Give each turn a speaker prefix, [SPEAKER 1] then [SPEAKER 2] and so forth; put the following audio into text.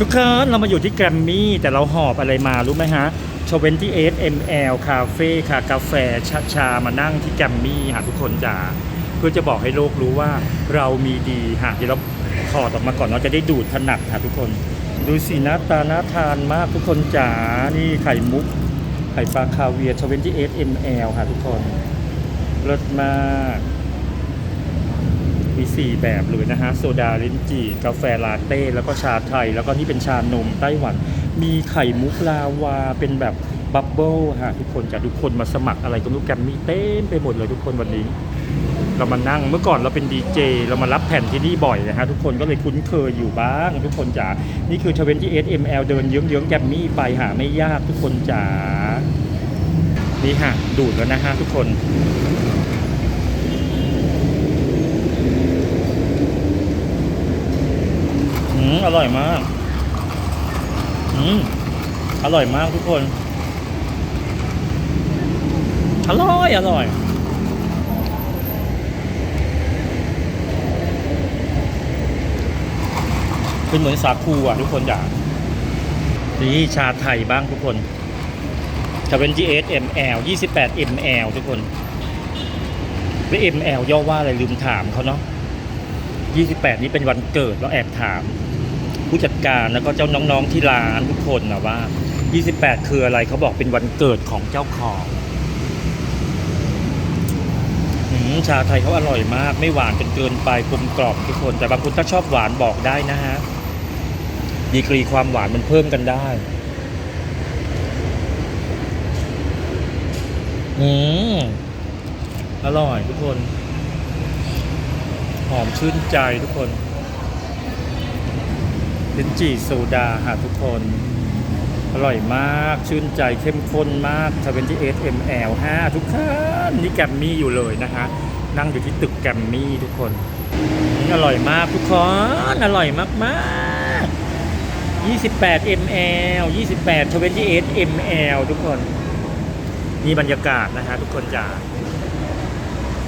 [SPEAKER 1] ทุกคนเรามาอยู่ที่แกรมมี่แต่เราหอบอะไรมารู้ไหมฮะ28 ml คาเฟ่ค่ะกาแฟชาชามานั่งที่แกรมมี่หาทุกคนจ๋าเพื่อจะบอกให้โลกรู้ว่าเรามีดีหาเดี๋ยวเราถอดออกมาก่อนเราจะได้ดูดถนัดค่ะทุกคน ดูสิหน้าตาน่าทานมากทุกคนจ๋านี่ไข่มุก ไข่ปลาคาเวียร์28 ml ค่ะทุกคนเลิศมาก 4 แบบเลยนะฮะโซดาลิ้นจี่กาแฟลาเต้แล้วก็ชาไทย แล้วก็นี่เป็นชานมไต้หวัน มีไข่มุกลาวาเป็นแบบบับเบิลฮะทุกคนจากทุกคนมาสมัครอะไรก็รู้แกมมี่เต็มไปหมดเลยทุกคนวันนี้ เรามานั่งเมื่อก่อนเราเป็นดีเจเรามารับแผ่นที่นี่บ่อยนะฮะทุกคนก็เลยคุ้นเคยอยู่บ้าง ทุกคนจ๋านี่คือ 28 ml เดินเยื้องๆแกมมี่ไปหาไม่ยากทุกคนจ๋านี่ฮะดูดแล้วนะฮะทุกคน อืมอร่อยมาก อืมอร่อยมากทุกคน อร่อย อร่อยเป็นเหมือนสาคูอะทุกคนอยากนี่ชาไทยบ้างทุกคน28 ml 28 ml ทุกคนแล้ว ml ย่อว่าอะไรลืมถามเขาเนาะ28 นี้เป็นวันเกิดเราแอบถาม ผู้จัดการแล้วก็เจ้าน้องๆที่ร้านทุกคนนะว่า 28 คืออะไรเขาบอกเป็นวันเกิดของเจ้าของอืมชาไทยเขาอร่อยมาก ไม่หวานจนเกินไปกลมกล่อมทุกคน แต่บางคนถ้าชอบหวานบอกได้นะฮะดีกรีความหวานมันเพิ่มกันได้อืมอร่อยทุกคน หอมชื่นใจทุกคน ลิ้นจี่โซดาค่ะทุกคน อร่อยมากชื่นใจเข้มข้นมาก28 ml 5ทุกท่านนี่แกมมี่อยู่เลยนะฮะนั่งอยู่ที่ตึกแกมมี่ทุกคนอืมอร่อยมากทุกคนอร่อยมากๆ 28 ml 28 28 ml ทุกคนนี่บรรยากาศนะฮะทุกคนจ๋า